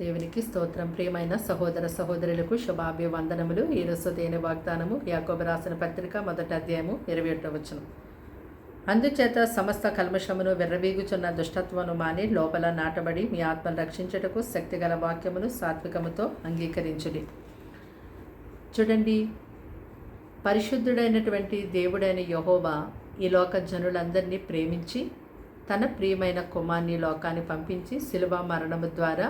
దేవునికి స్తోత్రం. ప్రియమైన సహోదర సహోదరులకు శుభాభివందనములు. ఈరోజు దేని వాగ్దానము యాకోబు రాసిన పత్రిక మొదటి అధ్యాయము ఇరవై ఒకటో అందుచేత సమస్త కల్మషమును వెర్రవీగుచున్న దుష్టత్వమును మాని లోపల నాటబడి మీ ఆత్మను రక్షించుటకు శక్తిగల వాక్యమును సాత్వికముతో అంగీకరించుడి. చూడండి పరిశుద్ధుడైనటువంటి దేవుడైన యహోబా ఈ లోక జనులందరినీ ప్రేమించి తన ప్రియమైన కుమార్ని లోకాన్ని పంపించి శిలువ మరణము ద్వారా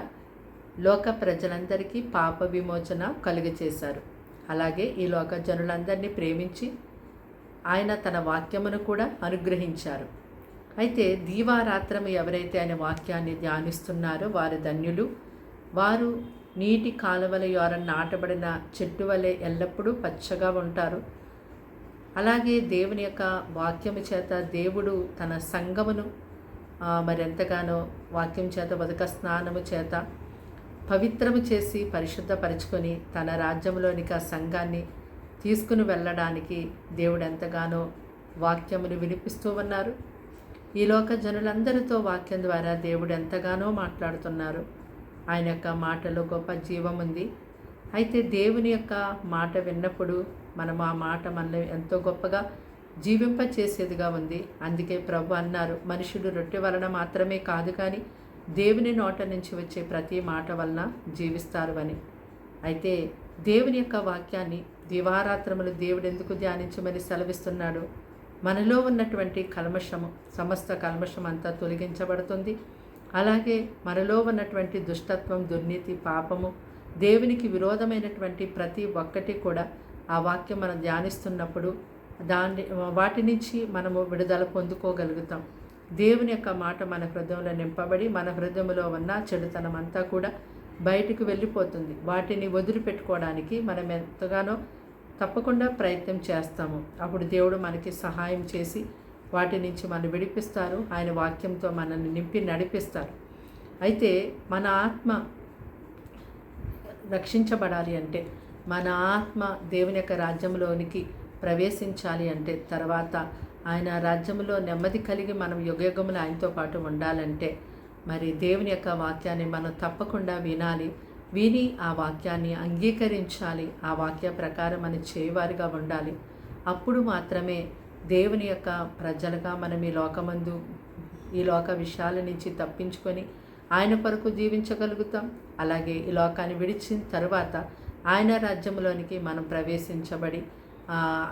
లోక ప్రజలందరికీ పాప విమోచన కలుగచేశారు. అలాగే ఈ లోక జనులందరినీ ప్రేమించి ఆయన తన వాక్యమును కూడా అనుగ్రహించారు. అయితే దీవారాత్రము ఎవరైతే ఆయన వాక్యాన్ని ధ్యానిస్తున్నారో వారు ధన్యులు. వారు నీటి కాలువల యోర నాటబడిన చెట్టు వలె ఎల్లప్పుడూ పచ్చగా ఉంటారు. అలాగే దేవుని యొక్క వాక్యము చేత దేవుడు తన సంగమును మరెంతగానో వాక్యం చేత ఉదక స్నానము చేత పవిత్రము చేసి పరిశుద్ధపరుచుకొని తన రాజ్యంలోనికి ఆ సంఘాన్ని తీసుకుని వెళ్ళడానికి దేవుడు ఎంతగానో వాక్యమును వినిపిస్తూ ఉన్నారు. ఈ లోక జనులందరితో వాక్యం ద్వారా దేవుడు ఎంతగానో మాట్లాడుతున్నారు. ఆయన యొక్క మాటలో గొప్ప జీవం ఉంది. అయితే దేవుని యొక్క మాట విన్నప్పుడు మనం ఆ మాట మనల్ని ఎంతో గొప్పగా జీవింపచేసేదిగా ఉంది. అందుకే ప్రభు అన్నారు మనుషుడు రొట్టె వలన మాత్రమే కాదు కానీ దేవుని నోట నుంచి వచ్చే ప్రతి మాట వలన జీవిస్తారు అని. అయితే దేవుని యొక్క వాక్యాన్ని దివారాత్రములు దేవుడు ఎందుకు ధ్యానించమని సెలవిస్తున్నాడు? మనలో ఉన్నటువంటి కల్మషము సమస్త కల్మషం అంతా తొలగించబడుతుంది. అలాగే మనలో ఉన్నటువంటి దుష్టత్వం దుర్నీతి పాపము దేవునికి విరోధమైనటువంటి ప్రతి ఒక్కటి కూడా ఆ వాక్యం మనం ధ్యానిస్తున్నప్పుడు దాన్ని వాటి నుంచి మనము విడుదల పొందుకోగలుగుతాం. దేవుని యొక్క మాట మన హృదయంలో నింపబడి మన హృదయంలో ఉన్న చెడుతనం అంతా కూడా బయటికి వెళ్ళిపోతుంది. వాటిని వదిలిపెట్టుకోవడానికి మనం ఎంతగానో తప్పకుండా ప్రయత్నం చేస్తాము. అప్పుడు దేవుడు మనకి సహాయం చేసి వాటి నుంచి మనం విడిపిస్తారు. ఆయన వాక్యంతో మనల్ని నింపి నడిపిస్తారు. అయితే మన ఆత్మ రక్షించబడాలి అంటే మన ఆత్మ దేవుని యొక్క రాజ్యంలోనికి ప్రవేశించాలి అంటే తర్వాత ఆయన రాజ్యంలో నెమ్మది కలిగి మనం యుగయుగములు ఆయనతో పాటు ఉండాలంటే మరి దేవుని యొక్క వాక్యాన్ని మనం తప్పకుండా వినాలి. విని ఆ వాక్యాన్ని అంగీకరించాలి. ఆ వాక్య ప్రకారం మనం చేయవారిగా ఉండాలి. అప్పుడు మాత్రమే దేవుని యొక్క ప్రజలుగా మనం ఈ లోకమందు ఈ లోక విషయాల నుంచి తప్పించుకొని ఆయన కొరకు జీవించగలుగుతాం. అలాగే ఈ లోకాన్ని విడిచిన తర్వాత ఆయన రాజ్యంలోనికి మనం ప్రవేశించబడి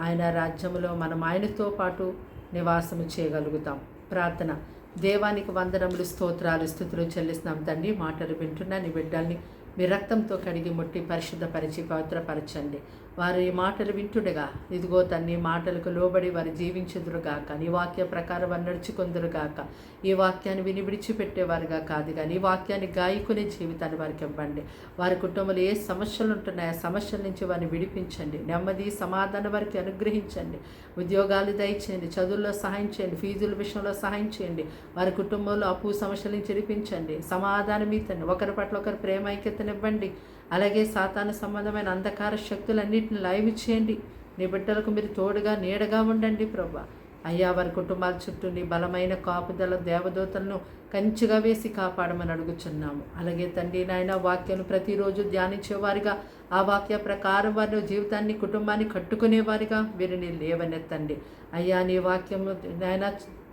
ఆయన రాజ్యంలో మనం ఆయనతో పాటు నివాసము చేయగలుగుతాం. ప్రార్థన. దేవానికి వందనములు స్తోత్రాలు స్థుతులు చెల్లిస్తున్నాం. తండ్రి మాటలు వింటున్నా నీ బిడ్డల్ని మీ రక్తంతో కడిగి ముట్టి పరిశుద్ధపరిచి పవిత్రపరచండి. వారి మాటలు వింటుండగా ఇదిగో తన్ని మాటలకు లోబడి వారు జీవించుదురుగాక. నీ వాక్య ప్రకారం వారు నడుచుకుందురుగాక. ఈ వాక్యాన్ని విని విడిచిపెట్టేవారుగా కాదు కానీ ఈ వాక్యాన్ని గాయకునే జీవితాన్ని వారికి ఇవ్వండి. వారి కుటుంబంలో ఏ సమస్యలు ఉంటున్నాయో ఆ సమస్యల నుంచి వారిని విడిపించండి. నెమ్మది సమాధానం వారికి అనుగ్రహించండి. ఉద్యోగాలు దయచేయండి. చదువుల్లో సహాయం చేయండి. ఫీజుల విషయంలో సహాయం చేయండి. వారి కుటుంబంలో అప్పు సమస్యల నుంచి విడిపించండి. సమాధానం ఇతండి ఒకరి పట్ల ఒకరు ప్రేమ ఐక్యతనివ్వండి అలాగే సాతాను సంబంధమైన అంధకార శక్తులన్నింటిని లైవ్ చేయండి. నీ బిడ్డలకు మీరు తోడుగా నీడగా ఉండండి ప్రభా. అయ్యా వారి కుటుంబాల చుట్టూ నీ బలమైన కాపుదల దేవదూతలను కంచిగా వేసి కాపాడమని అడుగుచున్నాము. అలాగే తండ్రి నాయన వాక్యం ప్రతిరోజు ధ్యానించేవారిగా ఆ వాక్య ప్రకారం వారి జీవితాన్ని కుటుంబాన్ని కట్టుకునేవారిగా వీరిని లేవనెత్తండి. అయ్యా నీ వాక్యము నాయన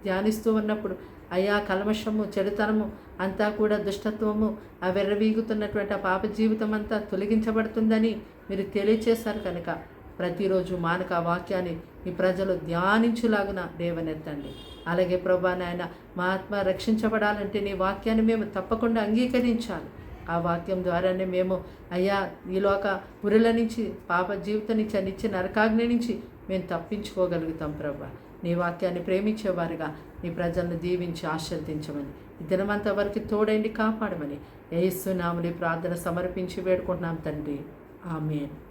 ధ్యానిస్తూ ఉన్నప్పుడు అయ్యా కల్మషము చెడుతనము అంతా కూడా దుష్టత్వము ఆ వెర్రవీగుతున్నటువంటి ఆ పాప జీవితం అంతా తొలగించబడుతుందని మీరు తెలియచేశారు కనుక ప్రతిరోజు మానక వాక్యాన్ని మీ ప్రజలు ధ్యానించులాగున దేవనెత్తండి. అలాగే ప్రభా నాయన మా ఆత్మ రక్షించబడాలంటే నీ వాక్యాన్ని మేము తప్పకుండా అంగీకరించాలి. ఆ వాక్యం ద్వారానే మేము అయ్యా ఈలోక పురుల నుంచి పాప జీవితం నుంచి నిత్య నరకాగ్ని నుంచి మేము తప్పించుకోగలుగుతాం ప్రభా. నీ వాక్యాన్ని ప్రేమించేవారుగా నీ ప్రజలను దీవించి ఆశీర్దించమని దినమంతా వరకు తోడైండి కాపాడమని. ఏసునాముని ప్రార్థన సమర్పించి వేడుకుంటున్నాం తండ్రి. ఆమెన్.